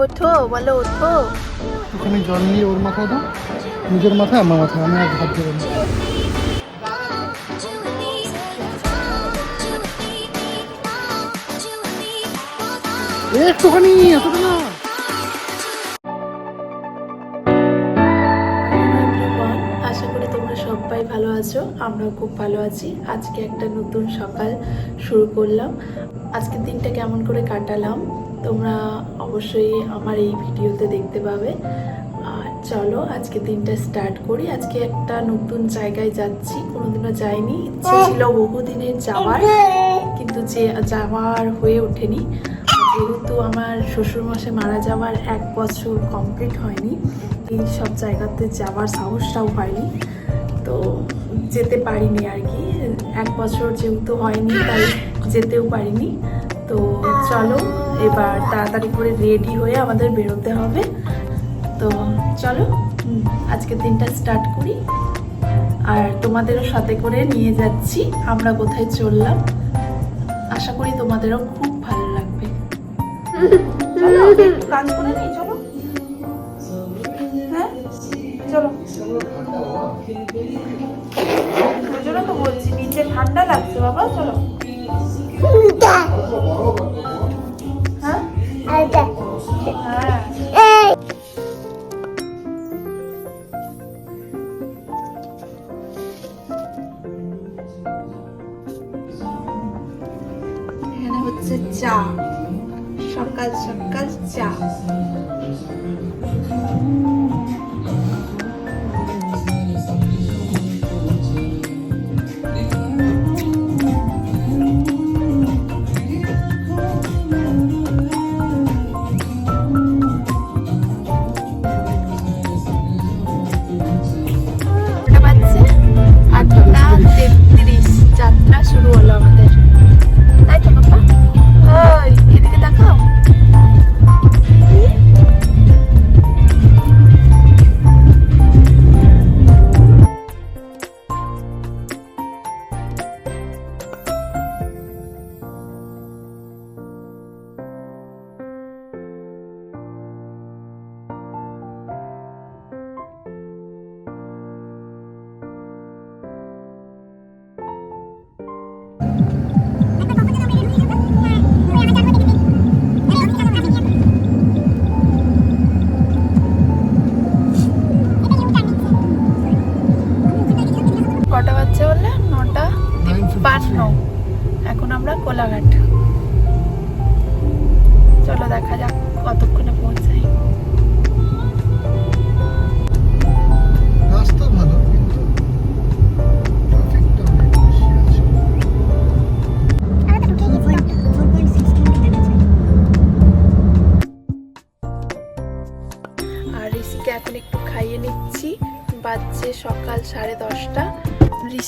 ওঠো বলো ওঠো। ওখানে জল নিয়ে ওর মাথায় দাও। নিজের মাথায় আমার মাথায় আমি আর হাত দেবো না। একটুখানি এতটা না। আশা করি তোমরা সবাই ভালো আছো আমরাও খুব ভালো আছি। আজকে একটা নতুন সকাল শুরু করলাম। আজকের দিনটা কেমন করে কাটালাম? তোমরা অবশ্যই আমার এই ভিডিওতে দেখতে পাবে। আর চলো আজকে দিনটা স্টার্ট করি। আজকে একটা নতুন জায়গায় যাচ্ছি। কোনোদিনও যাইনি। ইচ্ছে ছিল বহুদিনের যাওয়ার, কিন্তু যে যাওয়ার হয়ে ওঠেনি। যেহেতু আমার শ্বশুরমশাই মারা যাওয়ার এক বছর কমপ্লিট হয়নি, এই সব জায়গাতে যাওয়ার সাহসটাও হয়নি তো যেতে পারিনি আর কি। এক বছর যেহেতু হয়নি, তাই যেতেও পারিনি। তো চলো এবার তাড়াতাড়ি করে রেডি হয়ে আমাদের বেরোতে হবে। তো চলো আজকের দিনটা স্টার্ট করি। আর তোমাদেরও সাথে করে নিয়ে যাচ্ছি। আমরা কোথায় চললাম? আশা করি তোমাদেরও খুব ভালো লাগবে। চলো হ্যাঁ? চলো। তো বলছি, নিচে ঠান্ডা লাগছে, বাবা, চলো। হচ্ছে চা সকাল সকাল চা কটা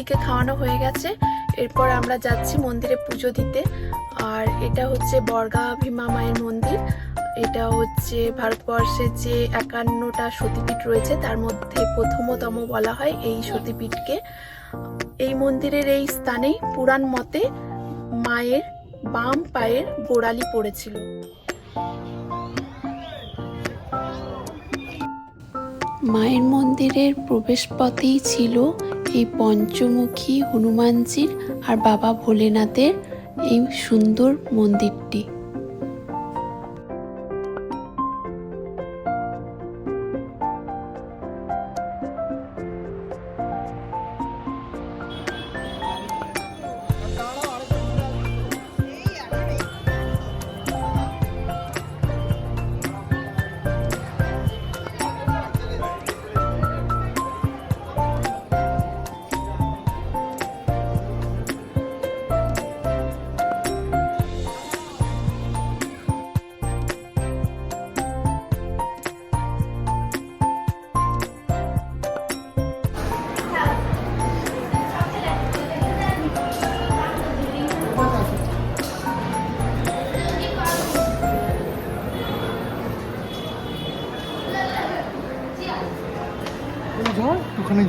ঋষিকে খাওয়ানো হয়ে গেছে। এরপর আমরা যাচ্ছি মন্দিরে পুজো দিতে। আর এটা হচ্ছে বর্গা ভীমা মায়ের মন্দির। এটা হচ্ছে ভারতবর্ষের যে একান্নটা সতীপীঠ রয়েছে, তার মধ্যে প্রথমতম বলা হয় এই সতীপীঠকে। এই মন্দিরের এই স্থানেই পুরাণ মতে মায়ের বাম পায়ের গোড়ালি পড়েছিল। মায়ের মন্দিরের প্রবেশপথেই ছিল এই পঞ্চমুখী হনুমানজির আর বাবা ভোলেনাথের এই সুন্দর মন্দিরটি।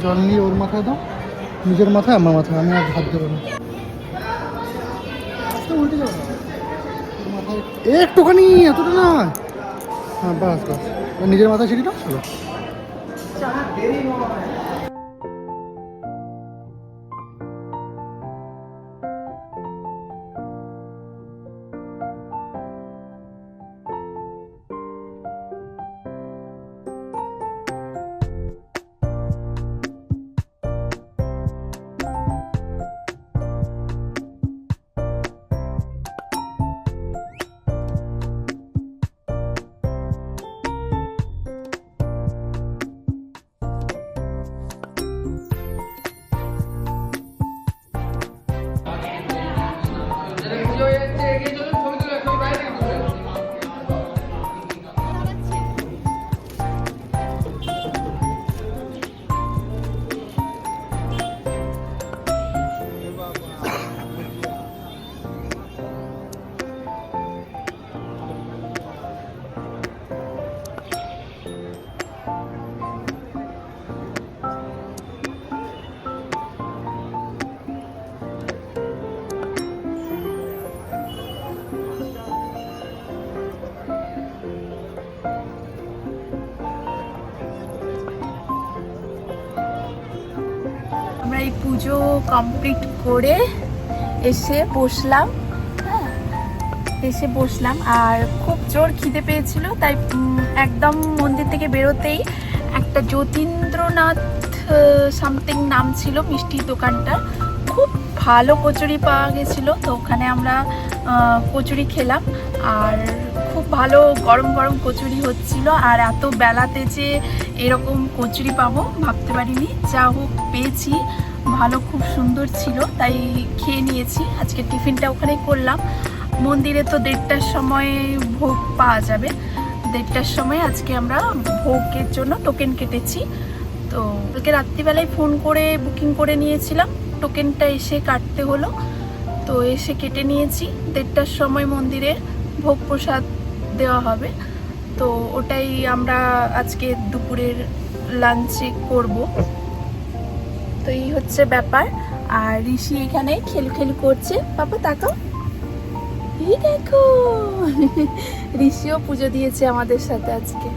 জল নিয়ে ওর মাথায় দাও। নিজের মাথায়, আমার মাথায়। আমি আর হাত দেবো না। একটুখানি, এতটা না। হ্যাঁ বাস বাস। নিজের মাথায় ছিটি দাও চলো। পুজো কমপ্লিট করে এসে বসলাম হ্যাঁ, এসে বসলাম। আর খুব জোর খিদে পেয়েছিল তাই একদম মন্দির থেকে বেরোতেই একটা যতীন্দ্রনাথ সামথিং নাম ছিল মিষ্টির দোকানটা। খুব ভালো কচুরি পাওয়া গেছিল তো ওখানে আমরা কচুরি খেলাম। আর খুব ভালো গরম গরম কচুরি হচ্ছিল আর এত বেলাতে যে এরকম কচুরি পাবো ভাবতে পারিনি। যা হোক পেয়েছি। ভালো, খুব সুন্দর ছিল, তাই খেয়ে নিয়েছি। আজকে টিফিনটা ওখানেই করলাম। মন্দিরে তো দেড়টার সময় ভোগ পাওয়া যাবে। দেড়টার সময় আজকে আমরা ভোগের জন্য টোকেন কেটেছি। তো কালকে রাত্রিবেলায় ফোন করে বুকিং করে নিয়েছিলাম। টোকেনটা এসে কাটতে হলো। তো এসে কেটে নিয়েছি। দেড়টার সময় মন্দিরে ভোগ প্রসাদ দেওয়া হবে। তো ওটাই আমরা আজকে দুপুরের লাঞ্চে করব। তো এই হচ্ছে ব্যাপার। আর ঋষি এখানে খেলু খেলু করছে। পাপা, তাকাও। দেখো। ঋষিও পুজো দিয়েছে আমাদের সাথে আজকে।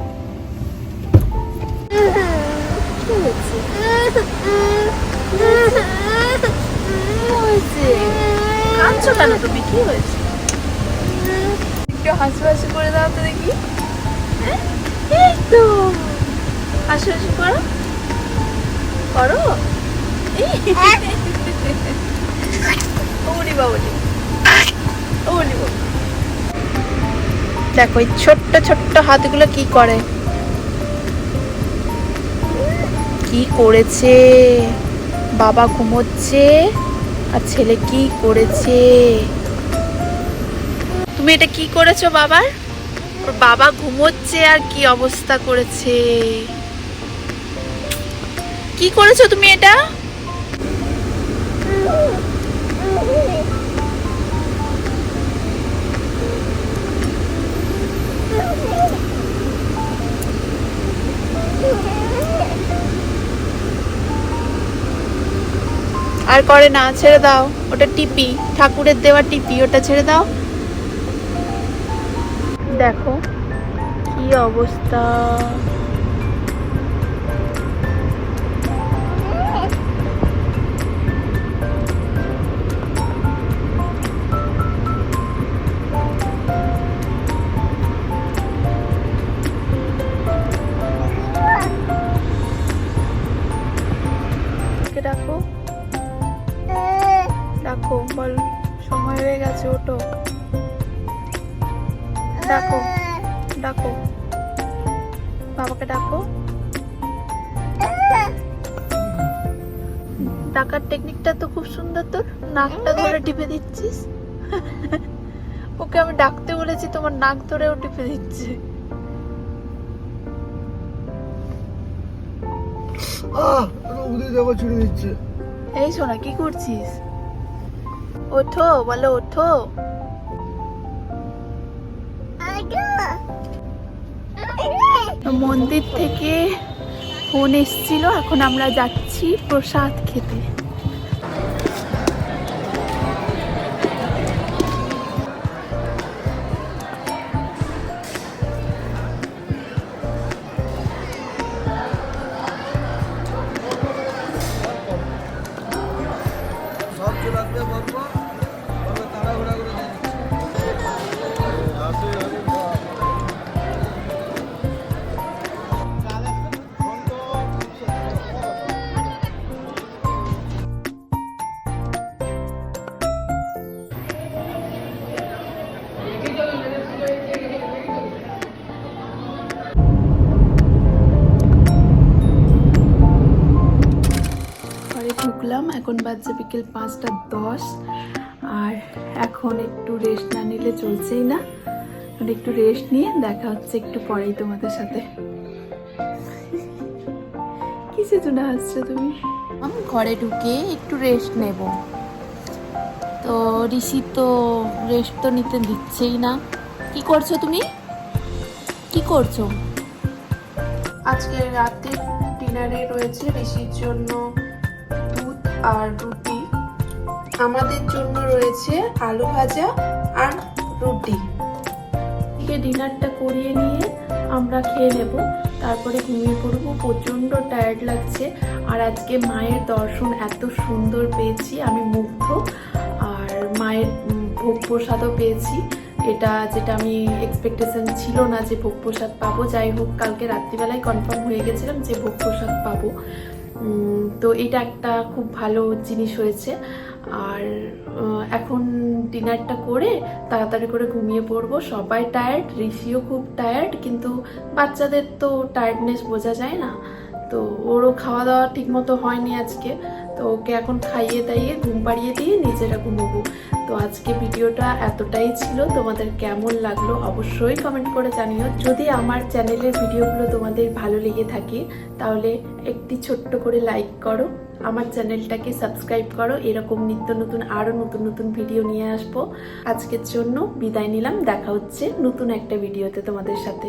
কাঁদছো কেন তুমি? কি হয়েছে? একটু হাসি হাসি করে দাও তো দেখি। হ্যাঁ? হাসি হাসি করো। করো? দেখো, এই ছোট্ট ছোট্ট হাতগুলো কি করে? কি করেছে? বাবা ঘুমোচ্ছে আর ছেলে কি করেছে? তুমি এটা কি করেছ বাবার? বাবা ঘুমোচ্ছে আর কি অবস্থা করেছে? কি করেছ তুমি এটা? আর করে না, ছেড়ে দাও। ওটা টিপি, ঠাকুরের দেওয়া টিপি, ওটা ছেড়ে দাও। দেখো, কি অবস্থা। ডাকো ডাকো। বাবাকে ডাকো। ডাকার টেকনিকটা তো খুব সুন্দর তোর নাকটা ধরে টিপে দিচ্ছিস। ওকে আমি ডাকতে বলেছি তোমার নাক ধরে ও টিপে দিচ্ছে। এই সোনা কি করছিস? ওঠো বলো ওঠো। মন্দির থেকে ফোন এসছিল এখন আমরা যাচ্ছি প্রসাদ খেতে। এখন বাজছে বিকেল পাঁচটা দশ। আর এখন একটু রেস্ট না নিলে চলছেই না। একটু রেস্ট নিয়ে দেখা হচ্ছে একটু পরেই তোমাদের সাথে। কিসে জন্য আসছো তুমি? আমি ঘরে ঢুকে একটু রেস্ট নেব। তো ঋষি তো রেস্ট তো নিতে দিচ্ছেই না। কি করছ তুমি? কি করছ? আজকে রাতে ডিনারে রয়েছে ঋষির জন্য আর রুটি। আমাদের জন্য রয়েছে আলু ভাজা আর রুটি। এদিকে ডিনারটা করিয়ে নিয়ে আমরা খেয়ে নেব। তারপরে ঘুমিয়ে পড়ব। প্রচণ্ড টায়ার্ড লাগছে। আর আজকে মায়ের দর্শন এত সুন্দর পেয়েছি। আমি মুগ্ধ। আর মায়ের ভোগ প্রসাদও পেয়েছি। এটা, যেটা আমি এক্সপেকটেশন ছিল না যে ভোগ প্রসাদ পাবো। যাই হোক, কালকে রাত্রিবেলায় কনফার্ম হয়ে গেছিলাম যে ভোগ প্রসাদ পাবো। তো এটা একটা খুব ভালো জিনিস হয়েছে। আর এখন ডিনারটা করে তাড়াতাড়ি করে ঘুমিয়ে পড়ব। সবাই টায়ার্ড ঋষিও খুব টায়ার্ড কিন্তু বাচ্চাদের তো টায়ার্ডনেস বোঝা যায় না। তো ওরও খাওয়া দাওয়া ঠিক মতো হয়নি আজকে। তো ওকে এখন খাইয়ে দাইয়ে ঘুম পাড়িয়ে দিয়ে নিজেরা ঘুমোবো। তো আজকে ভিডিওটা এতটাই ছিল। তোমাদের কেমন লাগল অবশ্যই কমেন্ট করে জানিও। যদি আমার চ্যানেলের ভিডিওগুলো তোমাদের ভালো লেগে থাকে, তাহলে একটি ছোট্ট করে লাইক করো। আমার চ্যানেলটাকে সাবস্ক্রাইব করো। এরকম নিত্য নতুন আরও নতুন নতুন ভিডিও নিয়ে আসব। আজকের জন্য বিদায় নিলাম। দেখা হচ্ছে নতুন একটা ভিডিওতে তোমাদের সাথে।